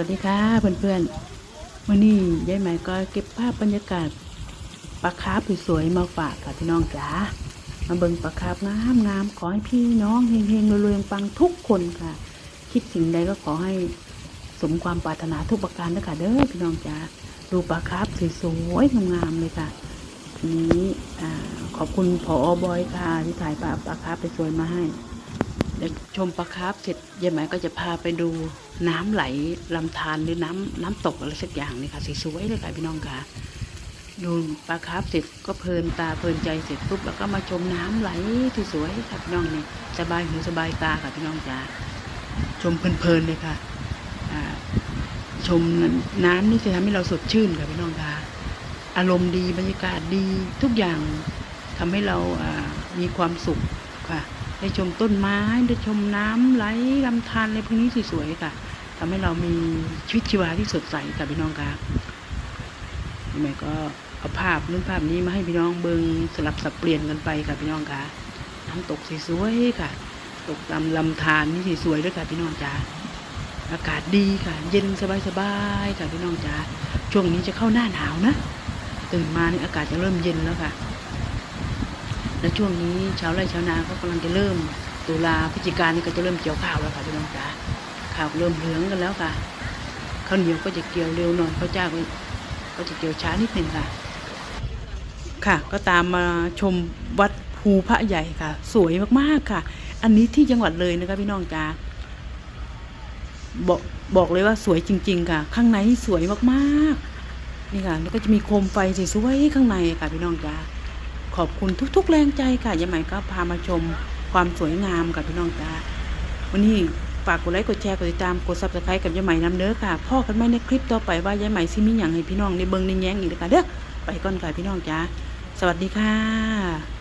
วัสดีค่ะเพื่อนๆวันนี้ยายไหมก็เก็บภาพบรรยากาศปลาคาร์ฟสวยๆมาฝากค่ะพี่น้องจ๋ามาเบิ่งปลาคาร์ฟงามงามๆขอให้พี่น้องเฮงๆรวยๆปังทุกคนค่ะ คิดสิ่งใดก็ขอให้สมความปรารถนาทุกประการนะคะเด้อพี่น้องจ๋าดูปลาคาร์ฟสวยๆงามๆเลยค่ะทีนี้ขอบคุณพออบอยค่ะที่ถ่ายภาปลาคาร์ฟสวยๆมาให้ เดี๋ยวชมปลาคาร์ฟเสร็จยายหมก็จะพาไปดูน้ำไหลลำธารหรือน้ำน้ำตกอะไรสักอย่างนี่ค่ะสวยๆเลยค่ะพี่น้องค่ะดูปลาคาร์ฟเสร็จก็เพลินตาเพลินใจเสร็จปุ๊บแล้วก็มาชมน้ำไหลที่สวยค่ะพี่น้องนี่สบายหูสบายตาค่ะพี่น้องจ๋าชมเพลินๆเลยค่ะชมน้ำนี่จะทำให้เราสดชื่นค่ะพี่น้องค่ะอารมณ์ดีบรรยากาศดีทุกอย่างทำให้เรามีความสุขค่ะ ได้ชมต้นไม้ได้ชมน้ำไหลลำธารอะไรพวกนี้สวยๆค่ะทำให้เรามีชีวิตชีวาที่สดใสค่ะพี่น้องค่ะพี่แม่ก็เอาภาพนู้นภาพนี้มาให้พี่น้องเบิงสลับสับเปลี่ยนกันไปค่ะพี่น้องค่ะน้ำตกสวยๆค่ะ ตกตามลำธารนี่สวยๆด้วยค่ะพี่น้องจ๋าอากาศดีค่ะ เย็นสบายๆค่ะพี่น้องจ๋าช่วงนี้จะเข้าหน้าหนาวนะ ตื่นมานี่อากาศจะเริ่มเย็นแล้วค่ะ และช่วงนี้ชาวไร่ชาวนาก็กำลังจะเริ่มตุลาพฤศจิกานี่ก็จะเริ่มเกี่ยวข้าวแล้วค่ะพี่น้องจ๋าข้าวเริ่มเหลืองกันแล้วค่ะข้าวเหนียวก็จะเกี่ยวเร็วหน่อยข้าวเจ้าก็ก็จะเกี่ยวช้านิดหนึ่งค่ะ ค่ะก็ตามมาชมวัดภูพระใหญ่ค่ะ สวยมากๆค่ะ อันนี้ที่จังหวัดเลยนะคะพี่น้องจ๋าบอกบอกเลยว่าสวยจริง ๆ ค่ะ ข้างในสวยมากๆนี่ค่ะแล้วก็จะมีโคมไฟสวยๆข้างในค่ะพี่น้องจ๋า ขอบคุณทุก ๆ แรงใจค่ะยายไหมก็พามาชมความสวยงามกับพี่น้องจ้าวันนี้ฝากกดไลค์กดแชร์กดติดตามกดซับสไครต์กับยายไหมนำเด้อค่ะพ่อกันไม่ในคลิปต่อไปว่ายายไหมซิมีอย่างให้พี่น้องในเบิงในแย้งอีกนะคะเด้อไปก่อนค่ะพี่น้องจ้าสวัสดีค่ะ